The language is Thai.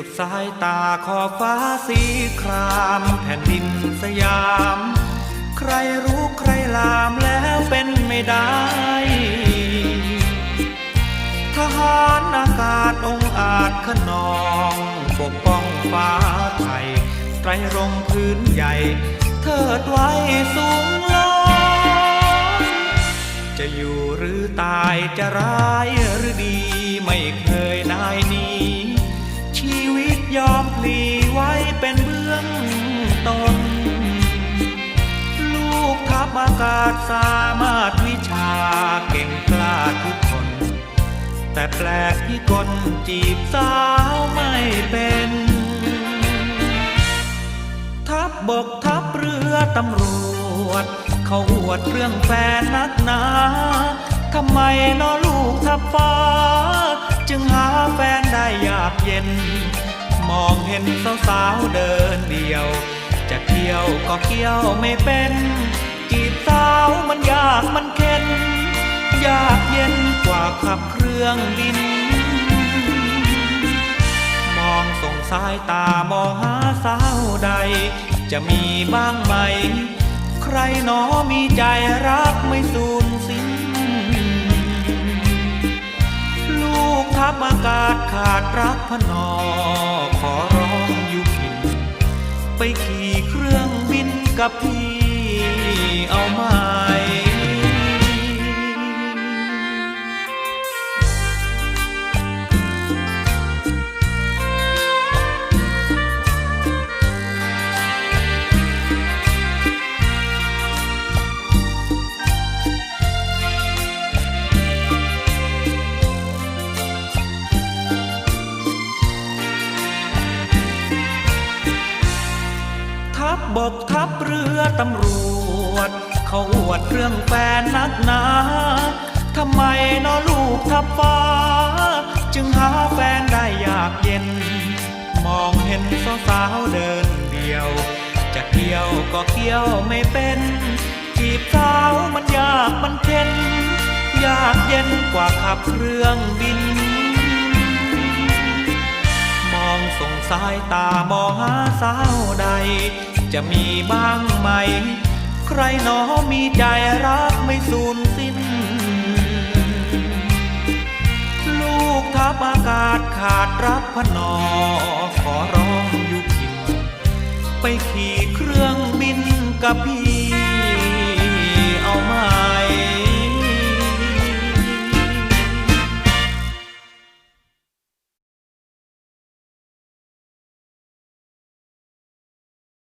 ุดสายตาขอบฟ้าสีครามแผ่นดินสยาม ใครรู้ใครลามแล้วเป็นไม่ได้ ทหารอากาศองอาจขนอง ปกป้องฟ้าไทย ไตรรงพื้นใหญ่ เทิดไว้สูงล้อจะอยู่หรือตายจะร้ายหรือดีไม่เคยนายหนี้ ตน ลูกทัพอากาศสามารถวิชาเก่งกล้าทุกคน แต่แปลกที่คนจีบสาวไม่เป็น ทัพบบกทัพเรือตำรวจ เขาอวดเรื่องแฟนนักหนาทำไมนอลูกทัพฟ้า จึงหาแฟนได้ยากเย็น มองเห็นสาวๆเดินเดียว จะเที่ยวก็เที่ยวไม่เป็น จีบสาวมันยากมันเข็นยากเย็นกว่าขับเครื่องบิน มองส่งสายตามองหาสาวใด จะมีบ้างไหม ใครหนอมีใจรักไม่สูญสิ้น ลูกทัพอากาศขาดรักพนอขอ กับพี่เอามา บกทัพเรือตำรวจ เขาอวดเรื่องแฟนนักหนาทำไมนอลูกทัพฟ้า จึงหาแฟนได้ยากเย็น มองเห็นสาวๆเดินเดียว จะเที่ยวก็เที่ยวไม่เป็น จีบสาวมันยากมันเข็นยากเย็นกว่าขับเครื่องบิน มองส่งสายตามองหาสาวใด จะมีบ้างไหม ใครหนอมีใจรักไม่สูญสิ้น ลูกทัพอากาศขาดรักพนอ ขอร้องอยู่พิน ไปขี่เครื่องบินกับพี่